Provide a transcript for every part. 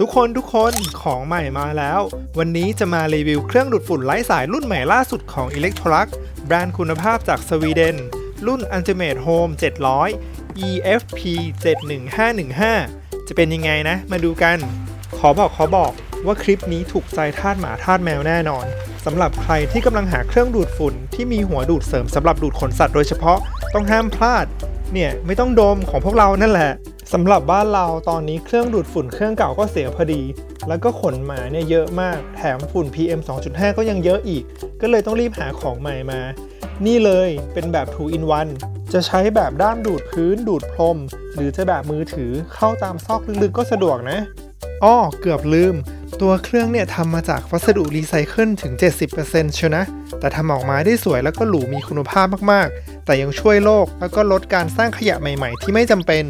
ทุกคนทุกคนของใหม่มาแล้ว วันนี้จะมารีวิวเครื่องดูดฝุ่นไร้สายรุ่นใหม่ล่าสุดของ Electrolux แบรนด์คุณภาพจากสวีเดน รุ่น Ultimate Home 700 EFP 71515 จะเป็นยังไงนะ มาดูกัน ขอบอกขอบอกว่าคลิปนี้ถูกใจทาสหมาทาสแมวแน่นอนสำหรับใครที่กำลังหาเครื่องดูดฝุ่นที่มีหัวดูดเสริมสำหรับดูดขนสัตว์โดยเฉพาะต้องห้ามพลาด เนี่ยไม่ต้องดมของพวกเรานั่นแหละ สำหรับบ้านเราตอนนี้เครื่องดูดฝุ่นเครื่องเก่าก็เสียพอดี แล้วก็ขนหมาเนี่ยเยอะมาก แถมฝุ่น PM 2.5 ก็ยังเยอะอีก ก็เลยต้องรีบหาของใหม่มา นี่เลยเป็นแบบ 2 in 1 จะใช้แบบด้ามดูดพื้นดูดพรม หรือจะแบบมือถือเข้าตามซอกลึกๆก็สะดวกนะอ้อเกือบลืม ตัวเครื่องเนี่ยทำมาจากวัสดุรีไซเคิลถึง 70%เชียวนะ แต่ทำออกมาได้สวยแล้วก็หรูมีคุณภาพมากๆ แต่ยังช่วยโลกแล้วก็ลดการสร้างขยะใหม่ๆ ที่ไม่จำเป็น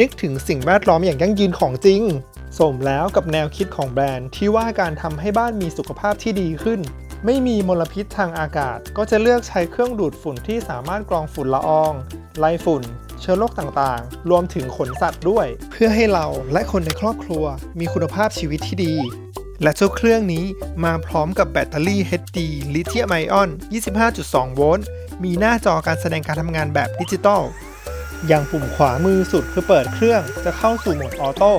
นึกถึงสิ่งแวดล้อมอย่างยั่งยืนของจริง สมแล้วกับแนวคิดของแบรนด์ที่ว่าการทำให้บ้านมีสุขภาพที่ดีขึ้น ไม่มีมลพิษทางอากาศ ก็จะเลือกใช้เครื่องดูดฝุ่นที่สามารถกรองฝุ่นละออง ไล่ฝุ่น เชื้อโรคต่างๆ รวมถึงขนสัตว์ด้วย เพื่อให้เราและคนในครอบครัวมีคุณภาพชีวิตที่ดี และเจ้าเครื่องนี้มาพร้อมกับแบตเตอรี่ HD ลิเธียมไอออน 25.2 โวลต์ มีหน้าจอการแสดงการทำงานแบบดิจิตอล อย่างปุ่มขวามือสุดคือเปิดเครื่องจะเข้าสู่โหมดออโต้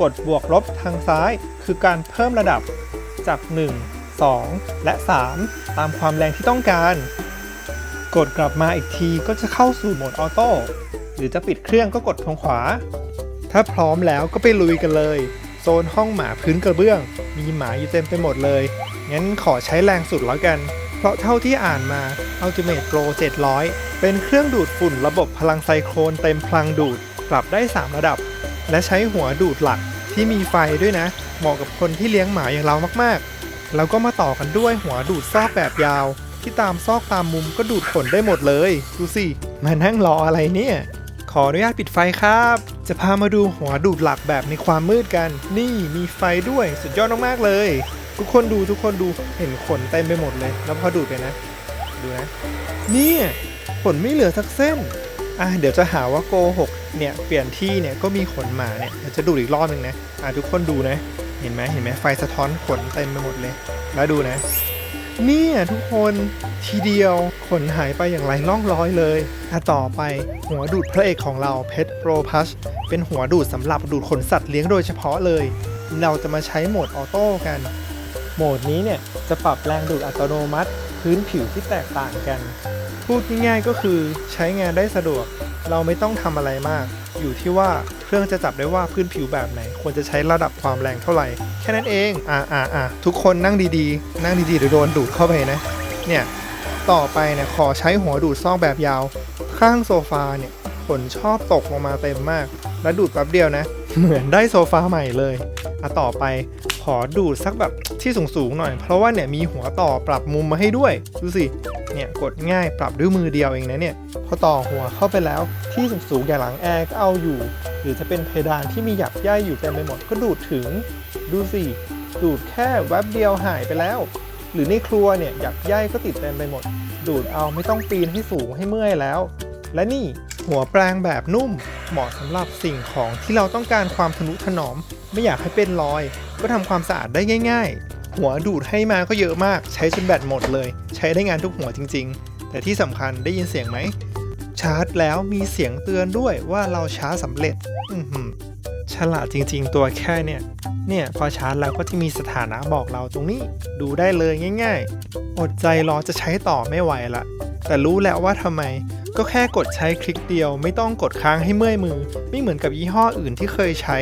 กดบวกลบทางซ้ายคือการเพิ่มระดับจาก 1 2 และ 3 ตามความแรงที่ต้องการ กดกลับมาอีกทีก็จะเข้าสู่โหมดออโต้หรือจะปิดเครื่องก็กดทางขวา ถ้าพร้อมแล้วก็ไปลุยกันเลย โซนห้องหมาพื้นกระเบื้อง มีหมาอยู่เต็มไปหมดเลย งั้นขอใช้แรงสุดแล้วกัน เพราะเท่าที่อ่านมา Ultimate Pro 700 เป็นเครื่องดูดฝุ่นระบบพลังไซโครนเต็มพลังดูดปรับได้ 3 ระดับ และใช้หัวดูดหลักที่มีไฟด้วยนะ เหมาะกับคนที่เลี้ยงหมาอย่างเรามากๆ แล้วก็มาต่อกันด้วยหัวดูดซอกแบบยาว ที่ตามซอกตามมุมก็ดูดขนได้หมดเลย ดูสิ มานั่งรออะไรเนี่ย ขออนุญาตปิดไฟครับ จะพามาดูหัวดูดหลักแบบในความมืดกัน นี่มีไฟด้วยสุดยอดมากๆเลย ทุกคนดูทุกคนดูเห็นขนเต็มไปหมดเลย แล้วพอดูดไปนะ ดูนะ เนี่ยขนไม่เหลือสักเส้นอะเดี๋ยวจะหาว่าโกหกเนี่ยเปลี่ยนที่เนี่ยก็มีขนหมาเนี่ยเดี๋ยวจะดูดอีกรอบหนึ่งนะอะทุกคนดูนะ เห็นไหมเห็นไหมไฟสะท้อนขนเต็มไปหมดเลย แล้วดูนะ เนี่ยทุกคนทีเดียวขนหายไปอย่างไรล่องรอยเลยอะต่อไปหัวดูดพระเอกของเราเพชรโปรพัชเป็นหัวดูดสำหรับดูดขนสัตว์เลี้ยงโดยเฉพาะเลย เราจะมาใช้โหมดออโต้กัน โหมดนี้เนี่ยจะปรับแรงดูดอัตโนมัติ พื้นผิวที่แตกต่างกัน พูดง่ายๆก็คือใช้งานได้สะดวก เราไม่ต้องทำอะไรมาก อยู่ที่ว่า เครื่องจะจับได้ว่าพื้นผิวแบบไหน ควรจะใช้ระดับความแรงเท่าไหร่ แค่นั้นเอง อ่าอ่าอ่าทุกคนนั่งดีๆ นั่งดีๆเดี๋ยวโดนดูดเข้าไปนะ เนี่ย ต่อไปเนี่ยขอใช้หัวดูดซอกแบบยาว ข้างโซฟาเนี่ยขนชอบตกลงมาเต็มมาก แล้วดูดแป๊บเดียวนะ เหมือนได้โซฟาใหม่เลยอะต่อไปขอดูดสักแบบที่สูงๆหน่อย เพราะว่าเนี่ยมีหัวต่อปรับมุมมาให้ด้วย ดูสิ เนี่ยกดง่ายปรับด้วยมือเดียวเองนะเนี่ยพอต่อหัวเข้าไปแล้วที่สูงๆอย่างหลังแอร์ก็เอาอยู่ หรือจะเป็นเพดานที่มีหยักใยอยู่เต็มไปหมดก็ดูดถึง ดูสิดูดแค่แวบเดียวหายไปแล้ว หรือในครัวเนี่ยหยักใยก็ติดเต็มไปหมด ดูดเอาไม่ต้องปีนให้สูงให้เมื่อยแล้ว และนี่หัวแปรงแบบนุ่ม เหมาะสำหรับสิ่งของที่เราต้องการความทนุถนอม ไม่อยากให้เป็นรอย ก็ทำความสะอาดได้ง่าย ๆ หัวดูดให้มาก็เยอะมาก ใช้จนแบตหมดเลย ใช้ได้งานทุกหัวจริง ๆ แต่ที่สำคัญได้ยินเสียงไหม ชาร์จแล้วมีเสียงเตือนด้วยว่าเราชาร์จสำเร็จ อืฉลาดจริง ๆ ตัวแค่เนี่ย เนี่ยพอชาร์จแล้วก็จะมีสถานะบอกเราตรงนี้ ดูได้เลยง่าย ๆ อดใจรอจะใช้ต่อไม่ไหวละแต่รู้แล้วว่าทำไม ก็แค่กดใช้คลิกเดียวไม่ต้องกดค้างให้เมื่อยมือ ไม่เหมือนกับยี่ห้ออื่นที่เคยใช้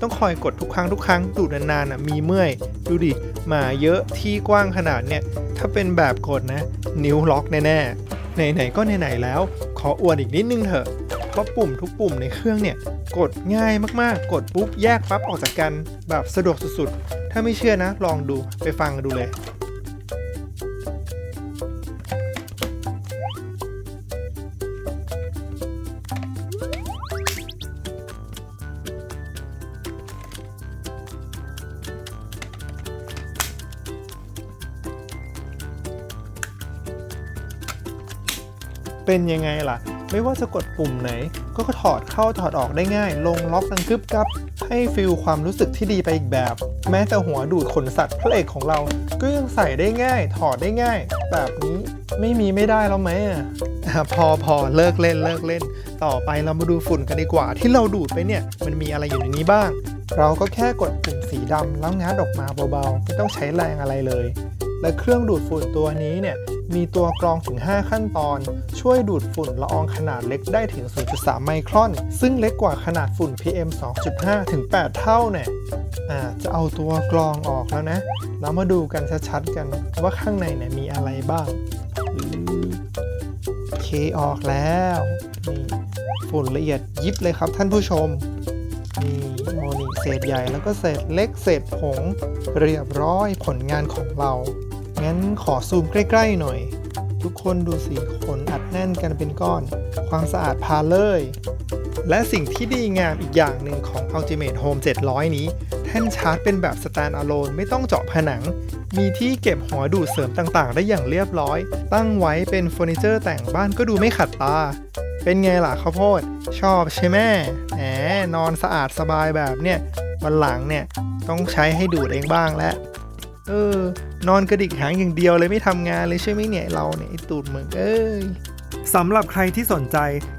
ต้องคอยกดทุกครั้งทุกครั้งดูดนานๆอะมีเมื่อย ดูดิ หมาเยอะที่กว้างขนาดเนี่ย ถ้าเป็นแบบกดนะ นิ้วล็อกแน่ๆ ไหนๆก็ไหนๆแล้ว ขออวดอีกนิดนึงเถอะ เพราะปุ่มทุกปุ่มในเครื่องเนี่ย กดง่ายมากๆ กดปุ๊บแยกปั๊บออกจากกัน แบบสะดวกสุดๆ ถ้าไม่เชื่อนะ ลองดูไปฟังดูเลย เป็นยังไงล่ะ ไม่ว่าจะกดปุ่มไหน ก็ถอดเข้าถอดออกได้ง่าย ลงล็อกดังกึบกับ ให้ฟิลความรู้สึกที่ดีไปอีกแบบ แม้แต่หัวดูดขนสัตว์พระเอกของเรา ก็ยังใส่ได้ง่าย ถอดได้ง่าย แบบนี้ไม่มีไม่ได้แล้วไหมอะพอพอเลิกเล่นเลิกเล่น ต่อไปเรามาดูฝุ่นกันดีกว่า ที่เราดูดไปเนี่ย มันมีอะไรอยู่ในนี้บ้าง เราก็แค่กดปุ่มสีดำแล้วงัดออกมาเบาๆไม่ต้องใช้แรงอะไรเลย และเครื่องดูดฝุ่นตัวนี้เนี่ยมีตัวกรองถึง 5 ขั้นตอน ช่วยดูดฝุ่นละอองขนาดเล็กได้ถึง 0.3 ไมครอน ซึ่งเล็กกว่าขนาดฝุ่น PM 2.5 ถึง 8 เท่าเนี่ยอาจะเอาตัวกรองออกแล้วนะ เรามาดูกันชัดๆกันว่าข้างในเนี่ยมีอะไรบ้าง เคออกแล้วนี่ฝุ่นละเอียดยิบเลยครับท่านผู้ชมนี่โมนี่เศษใหญ่แล้วก็เศษเล็กเศษผงเรียบร้อยผลงานของเรา งั้นขอซูมใกล้ ๆ หน่อย ทุกคนดูสิขนอัดแน่นกันเป็นก้อน ความสะอาดพาเลย และสิ่งที่ดีงามอีกอย่างหนึ่งของ Ultimate Home 700 นี้ แท่นชาร์จเป็นแบบ stand alone ไม่ต้องเจาะผนัง มีที่เก็บหัวดูดเสริมต่างๆ ได้อย่างเรียบร้อย ตั้งไว้เป็นเฟอร์นิเจอร์แต่งบ้านก็ดูไม่ขัดตา เป็นไงล่ะข้าวโพด ชอบใช่ไหมแหมนอนสะอาดสบายแบบเนี่ยวันหลังเนี่ยต้องใช้ให้ดูดเองบ้างแล้ว เออ นอนกระดิกหางอย่างเดียวเลยไม่ทำงานเลยใช่ไหมเนี่ยเราเนี่ยไอตูดมึงเอ้ยสำหรับใครที่สนใจ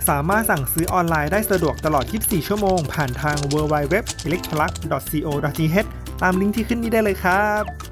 สามารถสั่งซื้อออนไลน์ได้สะดวกตลอด 24 ชั่วโมง ผ่านทาง w w w e l e c t r o l u c c o t h ตามลิงก์ที่ขึ้นนี้ได้เลยครับ